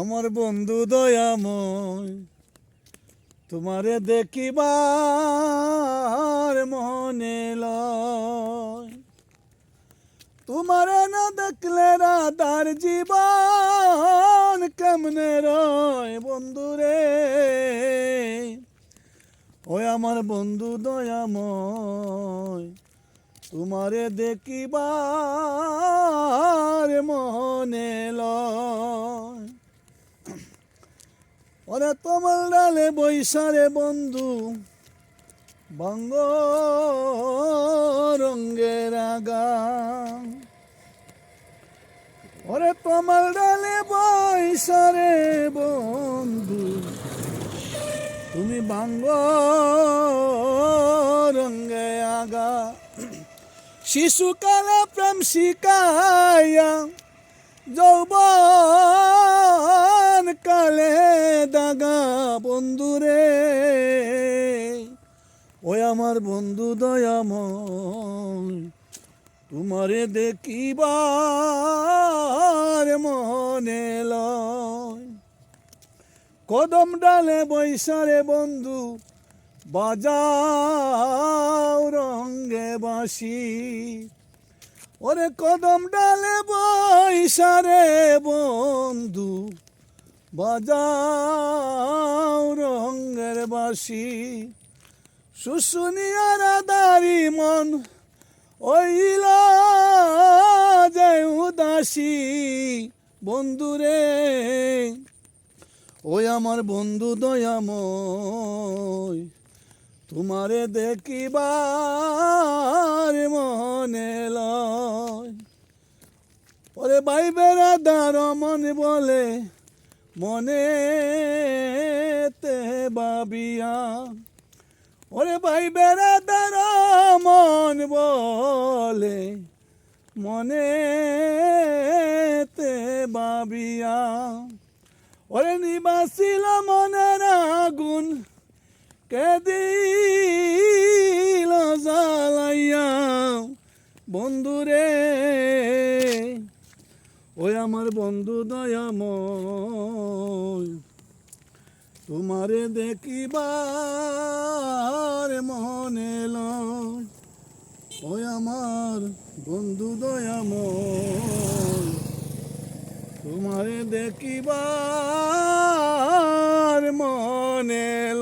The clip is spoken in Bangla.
আমার বন্ধু দয়াময়, তোমারে দেখিবার মনে লয়। তোমারে না দেখলে রাধার জীবন কেমনে রয় বন্ধু রে? ওই আমার বন্ধু দয়াময়, তোমারে দেখিবার মনে লয়। ওরে তোমার ডালে বৈশারে বন্ধু, বঙ্গ রঙ্গের আগা ওরে তোমার ডালে বৈশারে বন্ধু, তুমি বাঙ্গ রঙ্গে আগা। শিশুকালে প্রেম শিকাইয়া যৌবন কালে দাগা বন্ধুরে। ওই আমার বন্ধু দয়াময়, তোমারে দেখিবার মনে লয়। কদম ডালে বৈশারে বন্ধু, বাজাও রঙ্গে বাসি ওরে কদম ডালে বৈশারে বন্ধু বাজাও রঙ্গের বাসি শুশুনিয়ার দারি মন, ওইল যে উদাসী বন্ধুরে। ওই আমার বন্ধু দয়াময়, তোমারে দেখিবার মনে লয়। ওরে ভাই বেড়াদার মন বলে মনে তে বাবিয়া। ওরে ভাই বেড়াদার মন বলে মনে তে বাবিয়া। ওরে নিবাসিল মনের আগুন, কে দিল জ্বালাইয়া। বন্ধুরে ওই আমার বন্ধু দয়াময়, তোমারে দেখিবার মনে লয়। ওই আমার বন্ধু দয়াময়, তোমারে দেখিবার মনে লয়